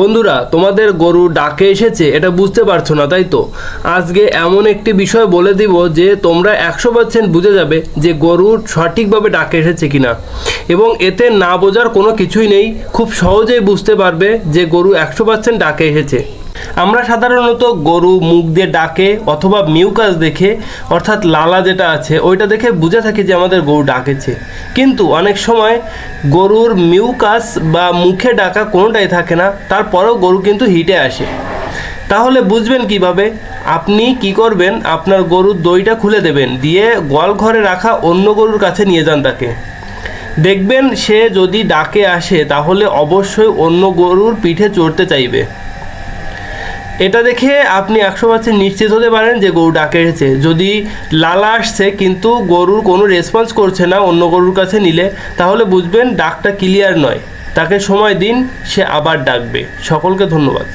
বন্ধুরা, তোমাদের গরু ডাকে এসেছে, এটা বুঝতে পারছ না, তাই তো? আজকে এমন একটি বিষয় বলে দিব যে, তোমরা একশো পার্সেন্ট বুঝে যাবে যে গরু সঠিকভাবে ডাকে এসেছে কিনা। এবং এতে না বোঝার কোনো কিছুই নেই, খুব সহজেই বুঝতে পারবে যে গরু একশো পার্সেন্ট ডাকে এসেছে। আমরা সাধারণত গরু মুখ দিয়ে ডাকে অথবা মিউকাস দেখে, অর্থাৎ লালা যেটা আছে, ওইটা দেখে বুঝে থাকি যে আমাদের গরু ডাকেছে। কিন্তু অনেক সময় গরুর মিউকাস বা মুখে ডাকা কোনোটাই থাকে না, তারপরেও গরু কিন্তু হিটে আসে। তাহলে বুঝবেন কীভাবে? আপনি কি করবেন? আপনার গরুর দইটা খুলে দেবেন, দিয়ে গোয়াল ঘরে রাখা অন্য গরুর কাছে নিয়ে যান তাকে। দেখবেন সে যদি ডাকে আসে, তাহলে অবশ্যই অন্য গরুর পিঠে চড়তে চাইবে। এটা দেখে আপনি একশো পার্সেন্ট নিশ্চিত হতে পারেন যে গরু ডাকে এসেছে। যদি লালা আসছে কিন্তু গরুর কোনো রেসপন্স করছে না অন্য গরুর কাছে নিলে, তাহলে বুঝবেন ডাকটা ক্লিয়ার নয়। তাকে সময় দিন, সে আবার ডাকবে। সকলকে ধন্যবাদ।